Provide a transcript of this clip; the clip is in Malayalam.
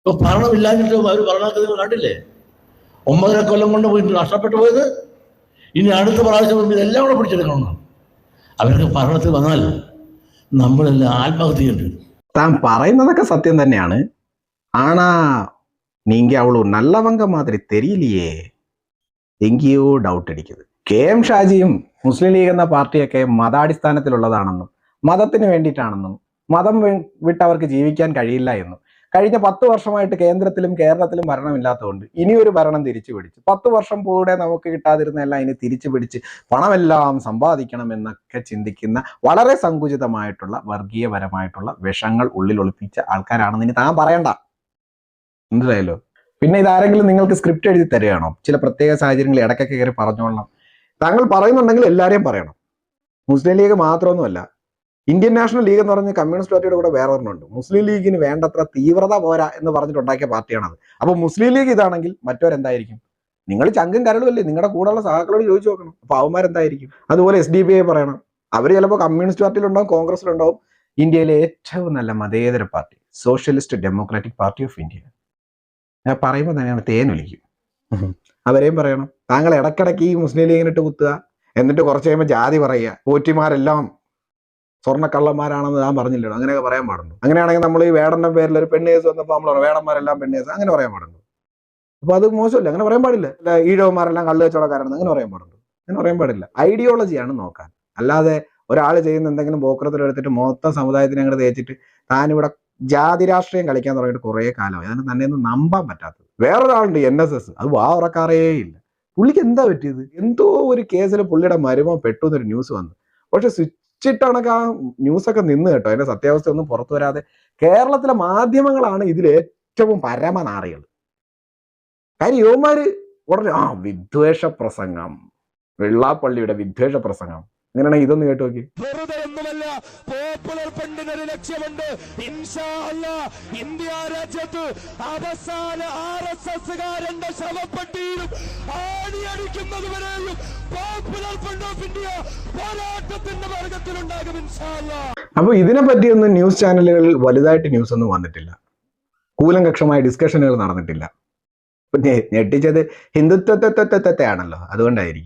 ഇപ്പൊ ഭരണമില്ലാഞ്ഞിട്ട് അവർ ഭരണത്തിൽ നിങ്ങൾ കണ്ടില്ലേ ഒമ്പതര കൊല്ലം കൊണ്ട് പോയിട്ട് നഷ്ടപ്പെട്ടു പോയത് ഇനി അടുത്ത പ്രാവശ്യം ഇതെല്ലാം കൂടെ പിടിച്ചെടുക്കണം അവർക്ക് ഭരണത്തിൽ വന്നാൽ നമ്മളെല്ലാം ആത്മഹത്യ ചെയ്യേണ്ടി വരും தான் പറയുന്നതൊക്കെ സത്യം തന്നെയാണ് ஆனா நீங்க அவ்வளவு நல்லவங்க மாதிரி தெரியலையே എങ്കിയോ ഡൗട്ട് അടിക്കുന്നത് കെ എം ഷാജിയും മുസ്ലിം ലീഗ് എന്ന പാർട്ടിയൊക്കെ മതാടിസ്ഥാനത്തിലുള്ളതാണെന്നും മതത്തിന് വേണ്ടിയിട്ടാണെന്നും മതം വി- വിട്ട് അവർക്ക് ജീവിക്കാൻ കഴിയില്ല എന്നും കഴിഞ്ഞ പത്ത് വർഷമായിട്ട് കേന്ദ്രത്തിലും കേരളത്തിലും ഭരണമില്ലാത്തതുകൊണ്ട് ഇനിയൊരു ഭരണം തിരിച്ചു പിടിച്ച് പത്ത് വർഷം കൂടെ നമുക്ക് കിട്ടാതിരുന്നെല്ലാം ഇനി തിരിച്ചു പിടിച്ച് പണമെല്ലാം സമ്പാദിക്കണം എന്നൊക്കെ ചിന്തിക്കുന്ന വളരെ സങ്കുചിതമായിട്ടുള്ള വർഗീയപരമായിട്ടുള്ള വിഷങ്ങൾ ഉള്ളിൽ ഒളിപ്പിച്ച ആൾക്കാരാണെന്ന് ഇനി താൻ പറയണ്ട. മനസ്സിലായല്ലോ? പിന്നെ ഇതാരെങ്കിലും നിങ്ങൾക്ക് സ്ക്രിപ്റ്റ് എഴുതി തരികയാണോ? ചില പ്രത്യേക സാഹചര്യങ്ങളിൽ ഇടയ്ക്കൊക്കെ കയറി പറഞ്ഞോളണം. താങ്കൾ പറയുന്നുണ്ടെങ്കിൽ എല്ലാവരെയും പറയണം. മുസ്ലിം ലീഗ് മാത്രമൊന്നുമല്ല ഇന്ത്യൻ നാഷണൽ ലീഗ് എന്ന് പറഞ്ഞ കമ്മ്യൂണിസ്റ്റ് പാർട്ടിയുടെ കൂടെ വേറെ ഒരെണ്ണമുണ്ട് മുസ്ലിം ലീഗിന് വേണ്ടത്ര തീവ്രത പോരാ എന്ന് പറഞ്ഞിട്ടുണ്ടാക്കിയ പാർട്ടിയാണത് അപ്പൊ മുസ്ലിം ലീഗ് ഇതാണെങ്കിൽ മറ്റവരെന്തായിരിക്കും? നിങ്ങൾ ചങ്കും കരളുമല്ലേ നിങ്ങളുടെ കൂടെയുള്ള സഹാക്കളോട് ചോദിച്ചു നോക്കണം. അപ്പൊ അവന്മാരെന്തായിരിക്കും? അതുപോലെ എസ് ഡി ബി ഐ പറയണം. അവർ ചിലപ്പോൾ കമ്മ്യൂണിസ്റ്റ് പാർട്ടിയിലുണ്ടാവും കോൺഗ്രസിലുണ്ടാവും ഇന്ത്യയിലെ ഏറ്റവും നല്ല മതേതര party Socialist Democratic Party of India ഞാൻ പറയുമ്പോൾ തന്നെയാണ് തേനൊലിക്കും അവരെയും പറയണം. താങ്കൾ ഇടക്കിടക്ക് ഈ മുസ്ലിം ലീഗിനിട്ട് കുത്തുക. എന്നിട്ട് കുറച്ച് കഴിയുമ്പോൾ ജാതി പറയുക. പോറ്റിമാരെല്ലാം സ്വർണക്കള്ളന്മാരാണെന്ന് ഞാൻ പറഞ്ഞില്ലല്ലോ. അങ്ങനെയൊക്കെ പറയാൻ പാടുന്നു അങ്ങനെയാണെങ്കിൽ നമ്മൾ ഈ വേടന്റെ പേരിൽ ഒരു പെണ്ണേസ് വന്നപ്പോൾ നമ്മൾ വേടന്മാരെല്ലാം പെണ്ണേസ് അങ്ങനെ പറയാൻ പാടുന്നു അപ്പോൾ അത് മോശമല്ല. അങ്ങനെ പറയാൻ പാടില്ല. അല്ല, ഈഴവന്മാരെല്ലാം കള്ളു കച്ചവടക്കാരാണെന്ന് അങ്ങനെ പറയാൻ പാടുന്നു അങ്ങനെ പറയാൻ പാടില്ല. ഐഡിയോളജിയാണ് നോക്കാൻ. അല്ലാതെ ഒരാൾ ചെയ്യുന്ന എന്തെങ്കിലും ബോക്രത്തിൽ എടുത്തിട്ട് മൊത്തം സമുദായത്തിനെ അങ്ങോട്ട് തേച്ചിട്ട് താനിവിടെ ജാതി രാഷ്ട്രീയം കളിക്കാൻ തുടങ്ങിയിട്ട് കുറേ കാലമായി. അതിന് തന്നെ ഒന്നും നമ്പാൻ പറ്റാത്തത്. വേറൊരാളുണ്ട് എൻ എസ് എസ്. അത് വാ ഉറക്കാറേ ഇല്ല. പുള്ളിക്ക് എന്താ പറ്റിയത്? എന്തോ ഒരു കേസിൽ പുള്ളിയുടെ മരുമോ പെട്ടു എന്നൊരു ന്യൂസ് വന്നു. പക്ഷെ സ്വിച്ചിട്ടണക്ക് ആ ന്യൂസൊക്കെ നിന്ന് കേട്ടോ. അതിന്റെ സത്യാവസ്ഥ ഒന്നും പുറത്തു വരാതെ. കേരളത്തിലെ മാധ്യമങ്ങളാണ് ഇതിൽ ഏറ്റവും പരമനാറികൾ. കാര്യം യുവമാര് ഉടനെ ആ വിദ്വേഷ പ്രസംഗം വെള്ളാപ്പള്ളിയുടെ വിദ്വേഷ പ്രസംഗം അങ്ങനെയാണെങ്കിൽ ഇതൊന്ന് കേട്ടു നോക്കി. വെറുതെ ഒന്നുമല്ല പോപ്പുലർ ഫണ്ടിനൊരു ലക്ഷ്യമുണ്ട് ഇന്ത്യ രാജ്യത്ത് അവസാന ആർ എസ് എസ്കാരന്റെ ശവപ്പെട്ടിയിലും ആണിയടിക്കുന്നത് വരെയും അപ്പൊ ഇതിനെ പറ്റിയൊന്നും ന്യൂസ് ചാനലുകളിൽ വലുതായിട്ട് ന്യൂസ് ഒന്നും വന്നിട്ടില്ല. കൂലങ്കക്ഷമായ ഡിസ്കഷനുകൾ നടന്നിട്ടില്ല. പിന്നെ ഞെട്ടിച്ചത് ഹിന്ദുത്വത്തെ ആണല്ലോ അതുകൊണ്ടായിരിക്കും.